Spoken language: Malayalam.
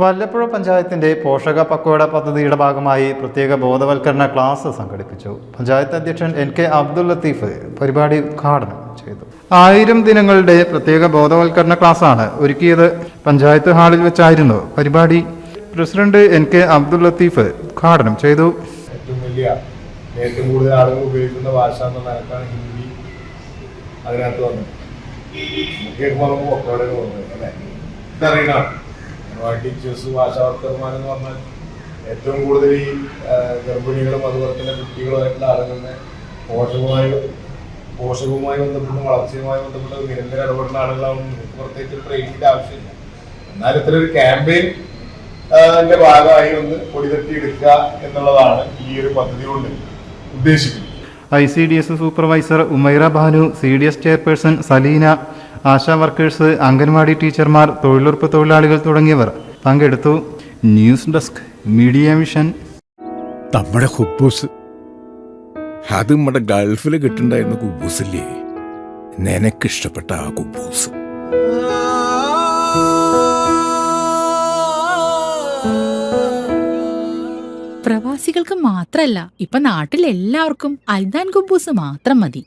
വല്ലപ്പുഴ പഞ്ചായത്തിന്റെ പോഷക പക്വട പദ്ധതിയുടെ ഭാഗമായി പ്രത്യേക ബോധവൽക്കരണ ക്ലാസ് സംഘടിപ്പിച്ചു. പഞ്ചായത്ത് അധ്യക്ഷൻ എൻ കെ അബ്ദുൽ ലത്തീഫ് പരിപാടി ഉദ്ഘാടനം ചെയ്തു. ആയിരം ദിനങ്ങളുടെ പ്രത്യേക ബോധവൽക്കരണ ക്ലാസ്സാണ് ഒരുക്കിയത്. പഞ്ചായത്ത് ഹാളിൽ വെച്ചായിരുന്നു പരിപാടി. President N K Abdul Latheef ഉദ്ഘാടനം ചെയ്തു. ഏറ്റവും വലിയ ഏറ്റവും കൂടുതൽ ആളുകൾ ഉപയോഗിക്കുന്ന ഭാഷ എന്ന നിലക്കാണ് ഹിന്ദി. അതിനകത്ത് വന്നത് കേൾക്കുമ്പോൾ നമുക്ക് ഒക്കോടെ അല്ലേ? ഇതറിയണം? ടീച്ചേഴ്സ് എന്ന് പറഞ്ഞാൽ ഏറ്റവും കൂടുതൽ ഈ ഗർഭിണികളും അതുപോലെ തന്നെ കുട്ടികളുമായിട്ടുള്ള ആളുകളുടെ പോഷകവുമായി ബന്ധപ്പെട്ട് വളർച്ചയുമായി ബന്ധപ്പെട്ട് നിരന്തരം ഇടപെടുന്ന ആളുകളാണ് നിങ്ങൾക്ക് പ്രത്യേകിച്ച് ട്രെയിനിങ്ങിന്റെ ആവശ്യമില്ല. എന്നാൽ ഇത്ര ഒരു ക്യാമ്പയിൻ ഭാഗമായി ഒന്ന് പൊടിതട്ടി എടുക്കുക എന്നുള്ളതാണ് ഈ ഒരു പദ്ധതി കൊണ്ട് ഉദ്ദേശിക്കുന്നത്. I C D S supervisor Umaira Banu C D S chairperson Saleena ASHA workers anganwadi ടീച്ചർമാർ തൊഴിലുറപ്പ് തൊഴിലാളികൾ തുടങ്ങിയവർ പങ്കെടുത്തു. News desk media mission. നമ്മുടെ ഹുബൂസ് അത് നമ്മുടെ ഗൾഫിൽ കിട്ടുണ്ടായിരുന്ന കുബൂസില്ലേ? നിനക്കിഷ്ടപ്പെട്ട ആ കുബൂസ്. പ്രവാസികൾക്ക് മാത്രല്ല ഇപ്പൊ നാട്ടിൽ എല്ലാവർക്കും അൽദാൻ കുബൂസ് മാത്രം മതി.